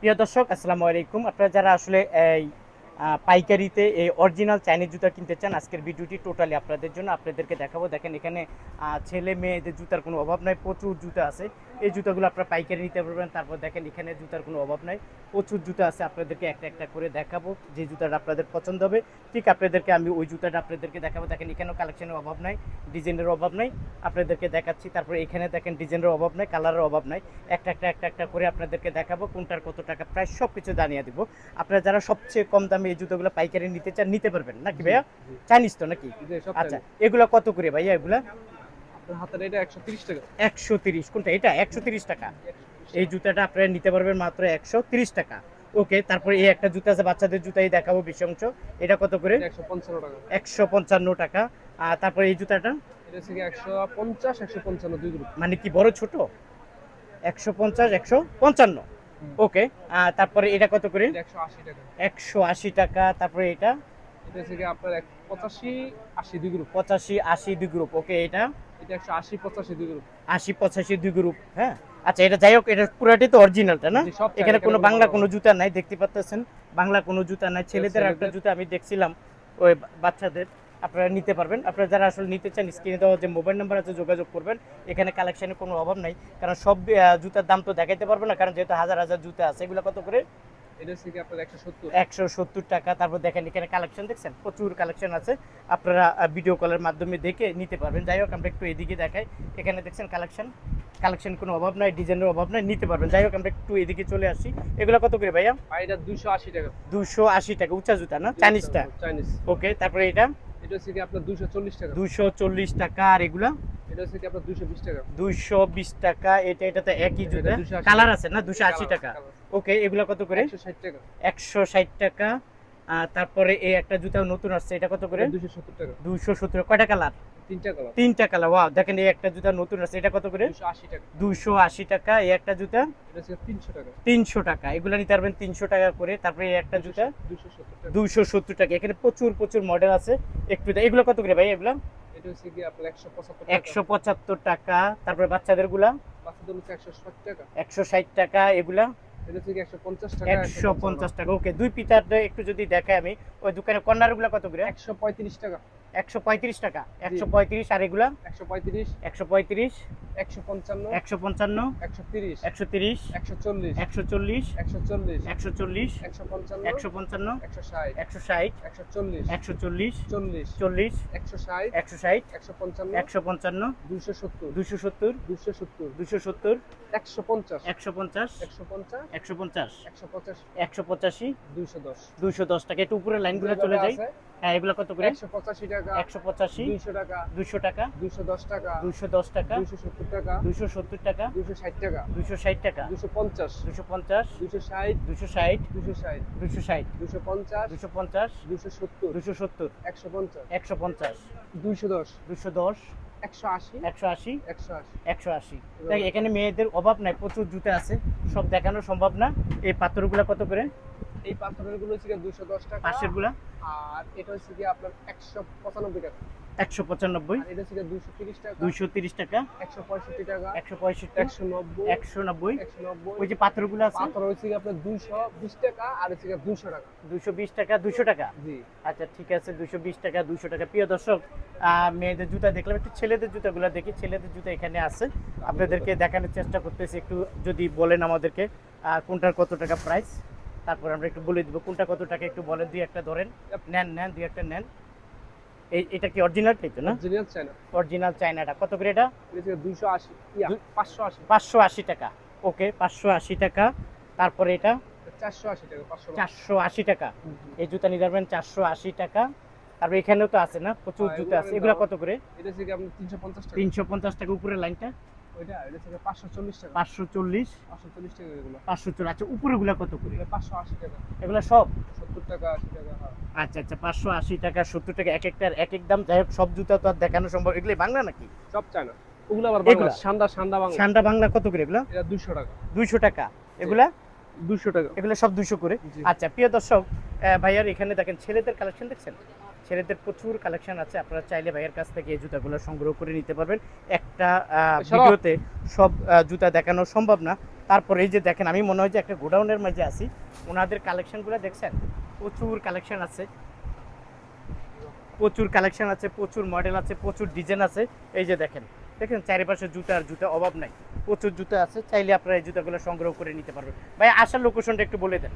প্রিয় দর্শক আসসালামু আলাইকুম। আপনারা যারা আসলে এই পাইকারিতে এই অরিজিনাল চাইনিজ জুতা কিনতে চান, আজকের ভিডিওটি টোটালি আপনাদের জন্য। আপনাদেরকে দেখাবো, দেখেন এখানে ছেলে মেয়েদের জুতার কোনো অভাব নাই, প্রচুর জুতা আছে। এই জুতাগুলো আপনারা পাইকারি নিতে পারবেন, তারপর দেখেন এখানে জুতার কোনো অভাব নাই। প্রচুর জুতা আছে, আপনাদেরকে একটা একটা করে দেখাবো, যে জুতাটা আপনাদের পছন্দ হবে। ঠিক আপনাদেরকে আমি ওই জুতাটা আপনাদেরকে দেখাবো। দেখেন এখানেও কালেকশনের অভাব নাই ডিজাইনের অভাব নাই। আপনাদেরকে দেখাচ্ছি, তারপরে এখানে দেখেন ডিজাইনের অভাব নাই কালারের অভাব নাই। একটা একটা একটা একটা করে আপনাদেরকে দেখাবো, কোনটার কত টাকা, প্রায় সব কিছু জানিয়ে দিব। আপনারা যারা সবচেয়ে কম দামে এই জুতোগুলো পাইকারি নিতে চান নিতে পারবেন নাকি ভাইয়া? চাইনিজ তো নাকি? আচ্ছা। এগুলা কত করে ভাইয়া এগুলা? হাতের এটা একশো তিরিশ টাকা। একশো তিরিশ কোনটা এটা? একশো তিরিশ টাকা। এই জুতাটা আপনারা নিতে পারবেন মাত্র একশো তিরিশ টাকা। ওকে তারপরে এই একটা জুতা আছে বাচ্চাদের জুতাই দেখাবো বেশি অংশ। এটা কত করে? একশো পঞ্চান্ন টাকা। আর তারপরে এই জুতাটা? মানে কি বড় ছোট? একশো পঞ্চাশ একশো পঞ্চান্ন। ওকে তারপরে এটা কত করে? একশো আশি টাকা। তারপরে এটা? এটা হচ্ছে কি আপনার পঁচাশি আশি দুই গ্রুপ। পঁচাশি আশি দুই গ্রুপ ওকে এটা? এটা একশো আশি পঁচাশি দুই গ্রুপ। আশি পঁচাশি দুই গ্রুপ হ্যাঁ? আচ্ছা এটা যাই হোক এটা পুরাটাই তো অরিজিনালটা না? এখানে কোনো বাংলা কোনো জুতা নাই দেখতে পাচ্ছেন বাংলা কোনো জুতা নাই। ছেলেদের একটা জুতা আমি দেখছিলাম ওই বাচ্চাদের। আপনারা নিতে পারবেন। আপনারা যারা আসলে নিতে চান স্ক্রিনে দেওয়া যে মোবাইল নাম্বার আছে যোগাযোগ করবেন। এখানে কালেকশনের কোনো অভাব নাই। কারণ সব জুতার দাম তো দেখাইতে পারব না কারণ যেহেতু হাজার হাজার জুতা আছে এগুলো কত করে? একশো সত্তর। টাকা। তারপর দেখেন এখানে কালেকশন দেখছেন? প্রচুর কালেকশন আছে। আপনারা ভিডিও কলের মাধ্যমে দেখে নিতে পারবেন। যাই হোক আমরা একটু এদিকে দেখাই। এখানে দেখছেন কালেকশন কালেকশন কোনো অভাব নাই ডিজাইনের অভাব নাই নিতে পারবেন। যাই হোক আমরা একটু এদিকে চলে আসি। এগুলো কত করে ভাইয়া? এটা দুশো আশি টাকা। দুশো আশি টাকা। উঁচা জুতা না? চাইনিজটা চাইনিজ ওকে তারপরে এটা? এটা হচ্ছে কি আপনার দুশো চল্লিশ টাকা। দুশো চল্লিশ টাকা আর এগুলা? এটা হচ্ছে কি আপনার দুশো বিশ টাকা। দুইশো বিশ টাকা এটা এটাতে একই জুতা। কালার আছে না? দুশো আশি টাকা। ওকে এগুলা কত করে? একশো ষাট টাকা। একশো ষাট টাকা। আর তারপরে এই একটা জুতা নতুন আসছে এটা কত করে? দুশো সত্তর টাকা। দুইশো সত্তর। কয়টা কালার? তিনটা কালার তিনটা কালার ওয়াও দেখেন এই একটা জুতা নতুন আছে এটা কত করে? দুশো আশি টাকা। দুইশো আশি টাকা এই একটা জুতা? এটা তিনশো টাকা। তিনশো টাকা এগুলো নিতে পারবেন তিনশো টাকা করে তারপরে এই একটা জুতা? দুশো সত্তর টাকা। টাকা এখানে প্রচুর প্রচুর মডেল আছে একটু এগুলো কত করে ভাই এগুলো? এটা হচ্ছে কি আপনার একশো একশো পঁচাত্তর টাকা তারপরে বাচ্চাদেরগুলা বাচ্চাদের হচ্ছে একশো ষাট টাকা। একশো ষাট টাকা এগুলা? একশো পঞ্চাশ টাকা একশো টাকা ওকে দুই পিতার একটু যদি দেখাই আমি ওই দোকানে কর্নারগুলা কত করে? একশো পঁয়ত্রিশ টাকা। একশো পঁয়ত্রিশ টাকা। একশো পঁয়ত্রিশ আর এগুলা? একশো পঁয়ত্রিশ। একশো পঁয়ত্রিশ। একশো পঞ্চান্ন। একশো পঞ্চান্ন। একশো তিরিশ। একশো তিরিশ। একশো চল্লিশ। একশো চল্লিশ। একশো চল্লিশ। একশো চল্লিশ। একশো পঞ্চান্ন। একশো পঞ্চান্ন। একশো ষাট। একশো ষাট। একশো চল্লিশ। একশো চল্লিশ। চল্লিশ। চল্লিশ। একশো ষাট। একশো ষাট। একশো পঞ্চান্ন। একশো পঞ্চান্ন। দুশো সত্তর। দুশো সত্তর। দুশো সত্তর। দুশো সত্তর। একশো পঞ্চাশ। একশো পঞ্চাশ। একশো পঞ্চাশ। একশো পঞ্চাশ। একশো পঞ্চাশ একশো পঁচাশি। দুইশো দশ। দুশো দশ টাকা। একটু উপরে লাইনগুলো চলে যাই। হ্যাঁ এগুলো কত করে? একশো পঁচাশি টাকা একশো পঁচাশি দুইশো টাকা টাকা দুশো দশ টাকা দুশো দশ টাকা সত্তর টাকা সত্তর টাকা ষাট টাকা ষাট টাকা পঞ্চাশ পঞ্চাশ ষাট ষাট ষাট ষাট পঞ্চাশ পঞ্চাশ সত্তর সত্তর একশো পঞ্চাশ একশো পঞ্চাশ দুইশো দশ দুশো দশ একশো আশি একশো আশি একশো আশি। একশো আশি। এখানে মেয়েদের অভাব নাই প্রচুর জুতো আছে সব দেখানো সম্ভব না। এই পাথরগুলো কত করে? এই পাথরেরগুলো হচ্ছে দুশো দশ টাকা। পাশেরগুলা আর এটা হচ্ছে কি আপনার একশো পঁচানব্বই টাকা। একশো পঁচানব্বই? আর এটা হচ্ছে দুশো তিরিশ টাকা। দুইশো তিরিশ টাকা? একশো পঁয়ষট্টি টাকা। একশো পঁয়ষট্টি? একশো নব্বই। একশো নব্বই? একশো নব্বই। ওই যে পাথরগুলো আছে? পাথর হচ্ছে আপনার দুইশো বিশ টাকা আর হচ্ছে দুশো টাকা। দুশো বিশ টাকা দুশো টাকা? জি। আচ্ছা ঠিক আছে দুশো বিশ টাকা দুশো টাকা। প্রিয় দর্শক মেয়েদের জুতা দেখলাম একটু ছেলেদের জুতাগুলো দেখি। ছেলেদের জুতা এখানে আছে। আপনাদেরকে দেখানোর চেষ্টা করতেছি একটু যদি বলেন আমাদেরকে আহ, কোনটার কত টাকা প্রাইস তারপর আমরা একটু বলে দিব কোনটা কত টাকা একটু বলেন দুই একটা ধরেন। নেন নেন দুই একটা নেন। এই এটা কি অরিজিনালটাই তো না? জিনিয়াস চাই না অরিজিনাল চায়নাটা কত করে এটা? দুইশো আশি। ইয়া পাঁচশো আশি। পাঁচশো আশি টাকা। ওকে পাঁচশো আশি টাকা। তারপরে এটা? চারশো আশি টাকা চারশো আশি টাকা। এই জুতা নিতে পারবেন চারশো আশি টাকা। তারপর এখানেও তো আছে না? প্রচুর হ্যাঁ, জুতা আছে। এগুলো কত করে? এটা হচ্ছে কি আপনার তিনশো পঞ্চাশ টাকা? তিনশো পঞ্চাশ টাকা উপরে লাইনটা। ওইটা এটা টাকা। পাঁচশো চল্লিশ? পাঁচশো চল্লিশ টাকা এগুলো। পাঁচশো চল্লিশ আচ্ছা উপরেগুলো কত করে? এটা পাঁচশো আশি টাকা। এগুলো সব? টাকা আশি টাকা হ্যাঁ। আচ্ছা আচ্ছা এক একটার এক এক দাম। যাই সব জুতা তো আর দেখানো সম্ভব। এগুলো বাংলা নাকি? সব চাই না ওগুলো আবার বাংলা। এগুলা? সান্ডা সান্ডা বাংলা। কত করে এগুলো? এটা দুইশো টাকা। দুইশো টাকা। এগুলা? দুইশো টাকা। এগুলো সব দুইশো করে? আচ্ছা প্রিয় দর্শক আহ, ভাইয়ার এখানে দেখেন ছেলেদের কালেকশন দেখছেন? ছেলেদের প্রচুর কালেকশন আছে। আপনারা চাইলে ভাইয়ের কাছ থেকে এই জুতাগুলো সংগ্রহ করে নিতে পারবেন। একটা ভিডিওতে সব জুতা দেখানো সম্ভব না। তারপরে এই যে দেখেন আমি মনে হয় যে একটা গোডাউনের মাঝে আছি। ওনাদের কালেকশনগুলো দেখছেন? প্রচুর কালেকশন আছে। প্রচুর কালেকশন আছে প্রচুর মডেল আছে প্রচুর ডিজাইন আছে। এই যে দেখেন দেখেন চারিপাশে জুতার জুতা অভাব নাই। প্রচুর জুতা আছে চাইলে আপনারা এই জুতাগুলো সংগ্রহ করে নিতে পারবেন। ভাই আসার লোকেশনটা একটু বলে দেন।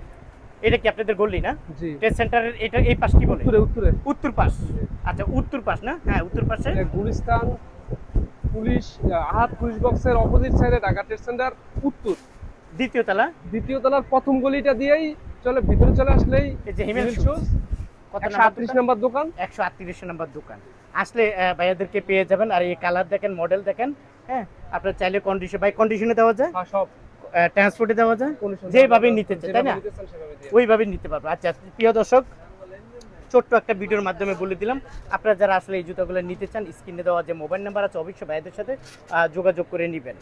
এটা কি আপনাদের গল্লি না? টেস্ট সেন্টারের এটা এই পাশ কি বলে? উত্তরে উত্তরে। উত্তর পাশ। আচ্ছা উত্তর পাশ না? হ্যাঁ উত্তর পাশে। গুলিস্তান পুলিশ আহাত পুলিশ বক্সের অপোজিট সাইডে ঢাকা ট্রেড সেন্টার উত্তর। দ্বিতীয় তলা? দ্বিতীয় তলার প্রথম গলিটা দিয়েই চলে ভিতরে চলে আসলেই এই যে হিমেল শুজ কত নাম্বার আটত্রিশ দোকান? নম্বর দোকান। একশো আটত্রিশ নম্বর দোকান। আসলে ভাইয়াদেরকে পেয়ে যাবেন। আর এই কালার দেখেন মডেল দেখেন হ্যাঁ? আপনার চাইলে কন্ডিশন বাই কন্ডিশনে দেওয়া যায়। হ্যাঁ, সব। ট্রান্সপোর্টে দেওয়া যায়? যেভাবে নিতে চাই তাই না? ওইভাবে নিতে পারব। আচ্ছা প্রিয় দর্শক ছোট্ট একটা ভিডিওর মাধ্যমে বলে দিলাম আপনারা যারা আসলে এই জুতোগুলো নিতে চান স্ক্রিনে দেওয়া যে মোবাইল নাম্বার আছে অবশ্যই ভাইদের সাথে যোগাযোগ করে নেবেন।